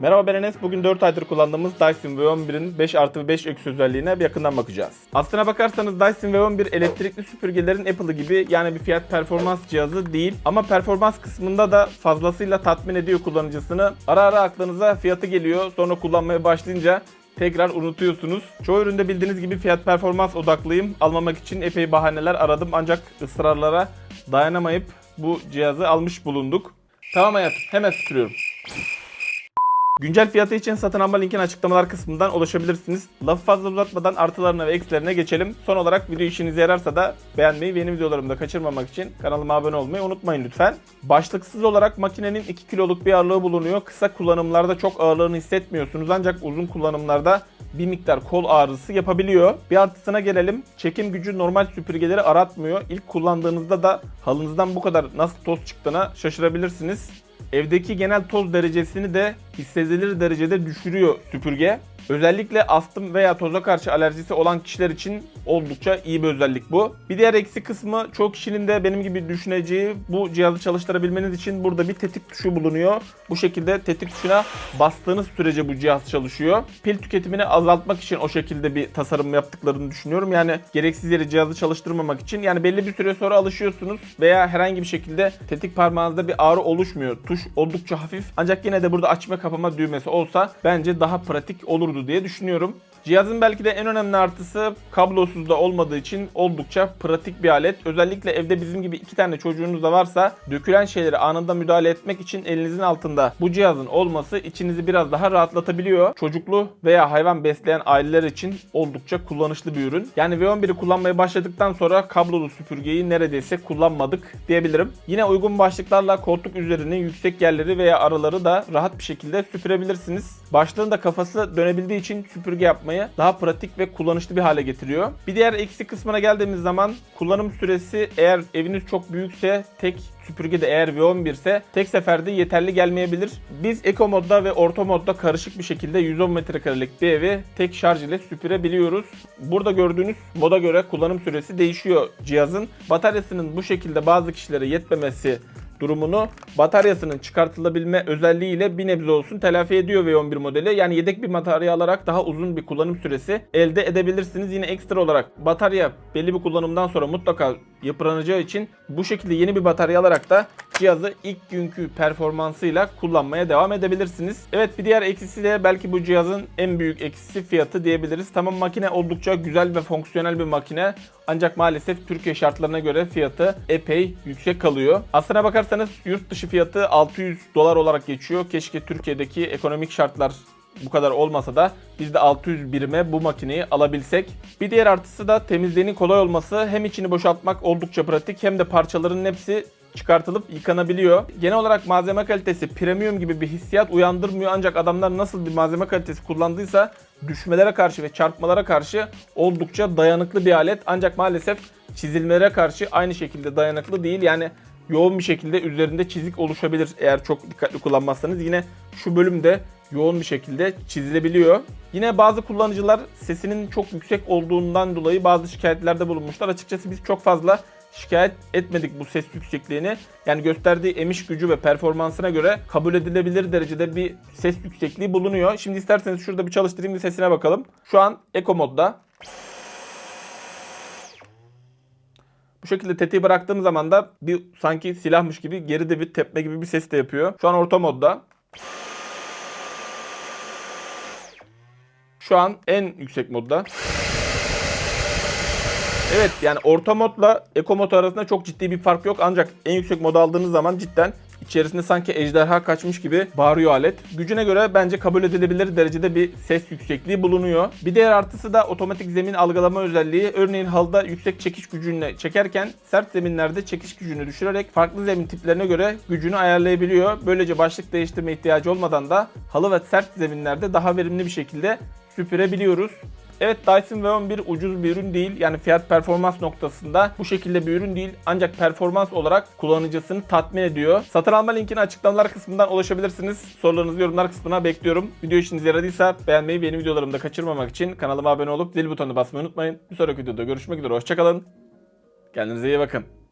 Merhaba ben Enes. Bugün 4 aydır kullandığımız Dyson V11'in 5 artı 5 eksi özelliğine bir yakından bakacağız. Aslına bakarsanız Dyson V11 elektrikli süpürgelerin Apple'ı gibi yani bir fiyat performans cihazı değil. Ama performans kısmında da fazlasıyla tatmin ediyor kullanıcısını. Ara ara aklınıza fiyatı geliyor. Sonra kullanmaya başlayınca tekrar unutuyorsunuz. Çoğu üründe bildiğiniz gibi fiyat performans odaklıyım. Almamak için epey bahaneler aradım ancak ısrarlara dayanamayıp bu cihazı almış bulunduk. Tamam hayatım hemen süpürüyorum. Güncel fiyatı için satın alma linkini açıklamalar kısmından ulaşabilirsiniz. Lafı fazla uzatmadan artılarına ve eksilerine geçelim. Son olarak video işinize yararsa da beğenmeyi ve yeni videolarımı da kaçırmamak için kanalıma abone olmayı unutmayın lütfen. Başlıksız olarak makinenin 2 kiloluk bir ağırlığı bulunuyor. Kısa kullanımlarda çok ağırlığını hissetmiyorsunuz ancak uzun kullanımlarda bir miktar kol ağrısı yapabiliyor. Bir artısına gelelim. Çekim gücü normal süpürgeleri aratmıyor. İlk kullandığınızda da halınızdan bu kadar nasıl toz çıktığına şaşırabilirsiniz. Evdeki genel toz derecesini de hissedilir derecede düşürüyor süpürge. Özellikle astım veya toza karşı alerjisi olan kişiler için oldukça iyi bir özellik bu. Bir diğer eksi kısmı çoğu kişinin de benim gibi düşüneceği bu cihazı çalıştırabilmeniz için burada bir tetik tuşu bulunuyor. Bu şekilde tetik tuşuna bastığınız sürece bu cihaz çalışıyor. Pil tüketimini azaltmak için o şekilde bir tasarım yaptıklarını düşünüyorum. Yani gereksiz yere cihazı çalıştırmamak için. Yani belli bir süre sonra alışıyorsunuz veya herhangi bir şekilde tetik parmağınızda bir ağrı oluşmuyor. Tuş oldukça hafif. Ancak yine de burada açma kapama düğmesi olsa bence daha pratik olurdu diye düşünüyorum. Cihazın belki de en önemli artısı kablosuz da olmadığı için oldukça pratik bir alet. Özellikle evde bizim gibi iki tane çocuğunuz da varsa dökülen şeyleri anında müdahale etmek için elinizin altında bu cihazın olması içinizi biraz daha rahatlatabiliyor. Çocuklu veya hayvan besleyen aileler için oldukça kullanışlı bir ürün. Yani V11'i kullanmaya başladıktan sonra kablolu süpürgeyi neredeyse kullanmadık diyebilirim. Yine uygun başlıklarla koltuk üzerinin yüksek yerleri veya araları da rahat bir şekilde süpürebilirsiniz. Başlığında kafası dönebildiği için süpürge yapmayı daha pratik ve kullanışlı bir hale getiriyor. Bir diğer eksi kısmına geldiğimiz zaman kullanım süresi eğer eviniz çok büyükse tek süpürge de eğer V11 ise tek seferde yeterli gelmeyebilir. Biz Eco modda ve Orta modda karışık bir şekilde 110 metrekarelik bir evi tek şarj ile süpürebiliyoruz. Burada gördüğünüz moda göre kullanım süresi değişiyor cihazın. Bataryasının bu şekilde bazı kişilere yetmemesi durumunu bataryasının çıkartılabilme özelliğiyle bir nebze olsun telafi ediyor V11 modeli. Yani yedek bir batarya alarak daha uzun bir kullanım süresi elde edebilirsiniz. Yine ekstra olarak batarya belli bir kullanımdan sonra mutlaka yıpranacağı için bu şekilde yeni bir batarya alarak da cihazı ilk günkü performansıyla kullanmaya devam edebilirsiniz. Evet bir diğer eksisi de belki bu cihazın en büyük eksisi fiyatı diyebiliriz. Tamam makine oldukça güzel ve fonksiyonel bir makine. Ancak maalesef Türkiye şartlarına göre fiyatı epey yüksek kalıyor. Aslına bakarsanız yurt dışı fiyatı 600 dolar olarak geçiyor. Keşke Türkiye'deki ekonomik şartlar bu kadar olmasa da biz de 600 birime bu makineyi alabilsek. Bir diğer artısı da temizliğinin kolay olması. Hem içini boşaltmak oldukça pratik hem de parçaların hepsi çıkartılıp yıkanabiliyor. Genel olarak malzeme kalitesi premium gibi bir hissiyat uyandırmıyor ancak adamlar nasıl bir malzeme kalitesi kullandıysa düşmelere karşı ve çarpmalara karşı oldukça dayanıklı bir alet. Ancak maalesef çizilmelere karşı aynı şekilde dayanıklı değil. Yani yoğun bir şekilde üzerinde çizik oluşabilir eğer çok dikkatli kullanmazsanız. Yine şu bölümde yoğun bir şekilde çizilebiliyor. Yine bazı kullanıcılar sesinin çok yüksek olduğundan dolayı bazı şikayetlerde bulunmuşlar. Açıkçası biz çok fazla şikayet etmedik bu ses yüksekliğini. Yani gösterdiği emiş gücü ve performansına göre kabul edilebilir derecede bir ses yüksekliği bulunuyor. Şimdi isterseniz şurada bir çalıştırayım bir sesine bakalım. Şu an Eco modda. Bu şekilde tetiği bıraktığım zaman da bir sanki silahmış gibi geride bir tepme gibi bir ses de yapıyor. Şu an orta modda. Şu an en yüksek modda. Evet yani orta modla eco mod arasında çok ciddi bir fark yok ancak en yüksek modu aldığınız zaman cidden içerisinde sanki ejderha kaçmış gibi bağırıyor alet. Gücüne göre bence kabul edilebilir derecede bir ses yüksekliği bulunuyor. Bir diğer artısı da otomatik zemin algılama özelliği. Örneğin halda yüksek çekiş gücünle çekerken sert zeminlerde çekiş gücünü düşürerek farklı zemin tiplerine göre gücünü ayarlayabiliyor. Böylece başlık değiştirme ihtiyacı olmadan da halı ve sert zeminlerde daha verimli bir şekilde süpürebiliyoruz. Evet Dyson V11 ucuz bir ürün değil. Yani fiyat performans noktasında bu şekilde bir ürün değil. Ancak performans olarak kullanıcısını tatmin ediyor. Satın alma linkini açıklamalar kısmından ulaşabilirsiniz. Sorularınızı yorumlar kısmına bekliyorum. Video işinize yaradıysa beğenmeyi ve yeni videolarımı da kaçırmamak için kanalıma abone olup zil butonuna basmayı unutmayın. Bir sonraki videoda görüşmek üzere. Hoşçakalın. Kendinize iyi bakın.